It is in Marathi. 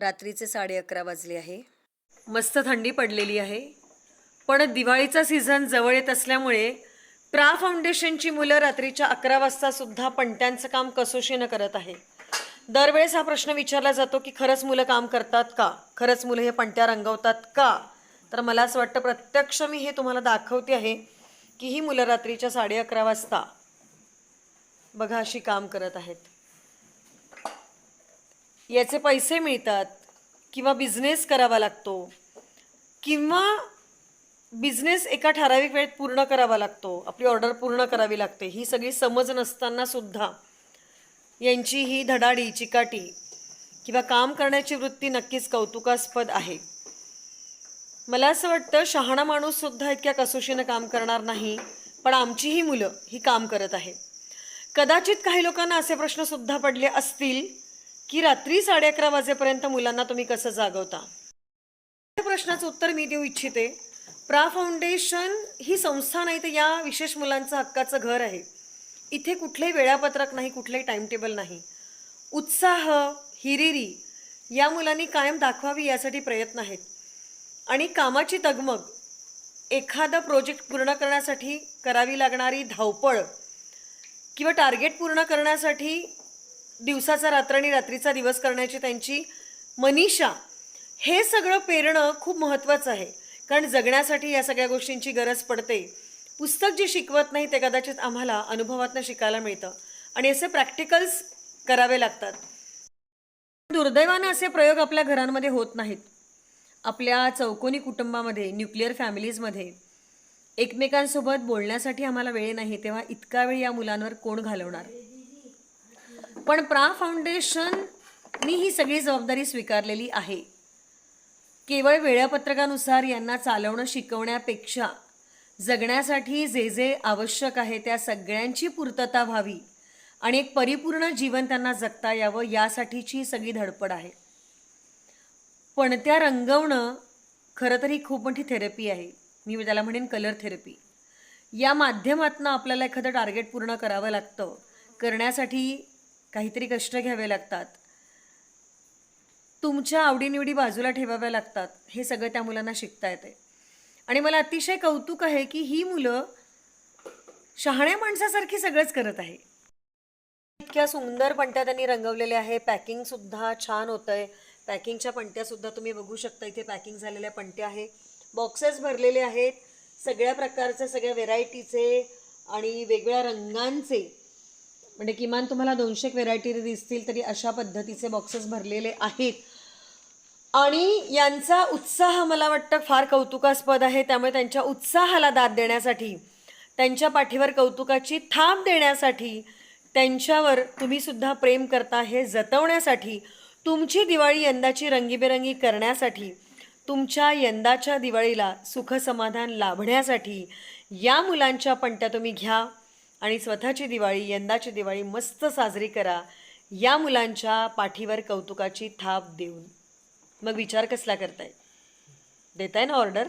रात्रीचे साडे अकरा वाजले आहे. मस्त थंडी पडलेली आहे. पण दिवाळीचा सीझन जवळ येत असल्यामुळे प्रा फाउंडेशनची मुलं रात्रीच्या अकरा वाजतासुद्धा पणत्यांचं काम कसोशीनं करत आहे. दरवेळेस हा प्रश्न विचारला जातो की खरंच मुलं काम करतात का? खरंच मुलं हे पणत्या रंगवतात का? तर मला असं वाटतं प्रत्यक्ष मी हे तुम्हाला दाखवते आहे की ही मुलं रात्रीच्या साडे अकरा वाजता बघा अशी काम करत आहेत. याचे पैसे मिळतात किंवा बिझनेस करावा लागतो. किंवा बिझनेस एका ठराविक वेळेत पूर्ण करावा लागतो. आपली ऑर्डर पूर्ण करावी लागते. ही सगळी समज नसताना सुद्धा यांची ही धडाडी चिकाटी किंवा काम करण्याची वृत्ती नक्कीच कौतुकास्पद आहे. मला असं वाटतं शहाणा माणूस सुद्धा इतक्या कसोशीनं काम करणार नाही पण आमची ही मुलं ही काम करत आहे कदाचित काही लोकांना असे प्रश्न सुद्धा पडले असतील की रात्री साडे अकरा वाजेपर्यंत मुलांना तुम्ही कसं जागवता? या प्रश्नाचं उत्तर मी देऊ इच्छिते. प्रा फाउंडेशन ही संस्था नाही तर या विशेष मुलांचं हक्काचं घर आहे. इथे कुठलंही वेळापत्रक नाही कुठलंही टाइमटेबल नाही. उत्साह हिरिरी या मुलांनी कायम दाखवावी यासाठी प्रयत्न आहेत. आणि कामाची तगमग एखादा प्रोजेक्ट पूर्ण करण्यासाठी करावी लागणारी धावपळ किंवा टार्गेट पूर्ण करण्यासाठी दिवसाचा रात्र आणि रात्रीचा दिवस करण्याची त्यांची मनीषा. हे सगळं पेरणं खूप महत्त्वाचं आहे. कारण जगण्यासाठी या सगळ्या गोष्टींची गरज पडते. पुस्तक जे शिकवत नाही ते कदाचित आम्हाला अनुभवातनं शिकायला मिळतं. आणि असे प्रॅक्टिकल्स करावे लागतात. दुर्दैवानं असे प्रयोग आपल्या घरांमध्ये होत नाहीत. आपल्या चौकोनी कुटुंबामध्ये न्यूक्लिअर फॅमिलीजमध्ये एकमेकांसोबत बोलण्यासाठी आम्हाला वेळ नाही तेव्हा इतका वेळ या मुलांवर कोण घालवणार? पण प्रा फाउंडेशननी ही सगळी जबाबदारी स्वीकारलेली आहे. केवळ वेळापत्रकानुसार यांना चालवणं शिकवण्यापेक्षा जगण्यासाठी जे जे आवश्यक आहे त्या सगळ्यांची पूर्तता व्हावी आणि एक परिपूर्ण जीवन त्यांना जगता यावं यासाठीची सगळी धडपड आहे. पण त्या रंगवणं खरं तर ही खूप मोठी थेरपी आहे. मी त्याला म्हणेन कलर थेरपी. या माध्यमातनं आपल्याला एखादं टार्गेट पूर्ण करावं लागतं. करण्यासाठी काहीतरी कष्ट घ्यावे लागतात. तुमच्या आवडीनिवडी बाजूला ठेवाव्या लागतात. हे सगळं त्या मुलांना शिकता येते. आणि मला अतिशय कौतुक आहे की ही मुलं शहाण्या माणसासारखी सगळंच करत आहे. इतक्या सुंदर पणत्या त्यांनी रंगवलेल्या आहे. पॅकिंग सुद्धा छान होत आहे पॅकिंगच्या पणत्या सुद्धा तुम्ही बघू शकता. इथे पॅकिंग झालेल्या पणत्या आहे. बॉक्सेस भरलेले आहेत. सगळ्या प्रकारचे सगळ्या व्हेरायटीचे आणि वेगळ्या रंगांचे म्हणजे किमान तुम्हाला दोनशे व्हेरायटी दिसतील तरी अशा पद्धतीचे बॉक्सेस भरलेले आहेत. आणि यांचा उत्साह मला वाटतं फार कौतुकास्पद आहे. त्यामुळे त्यांच्या उत्साहाला दाद देण्यासाठी त्यांच्या पाठीवर कौतुकाची थाप देण्यासाठी त्यांच्यावर तुम्हीसुद्धा प्रेम करता हे जतवण्यासाठी तुमची दिवाळी यंदाची रंगीबेरंगी करण्यासाठी तुमच्या यंदाच्या दिवाळीला सुखसमाधान लाभण्यासाठी या मुलांच्या पणत्या तुम्ही घ्या. आणि स्वतःची दिवाळी यंदाची दिवाळी मस्त साजरी करा. या मुलांच्या पाठीवर कौतुकाची थाप देऊन. मग विचार कसला करताय? देताय ना ऑर्डर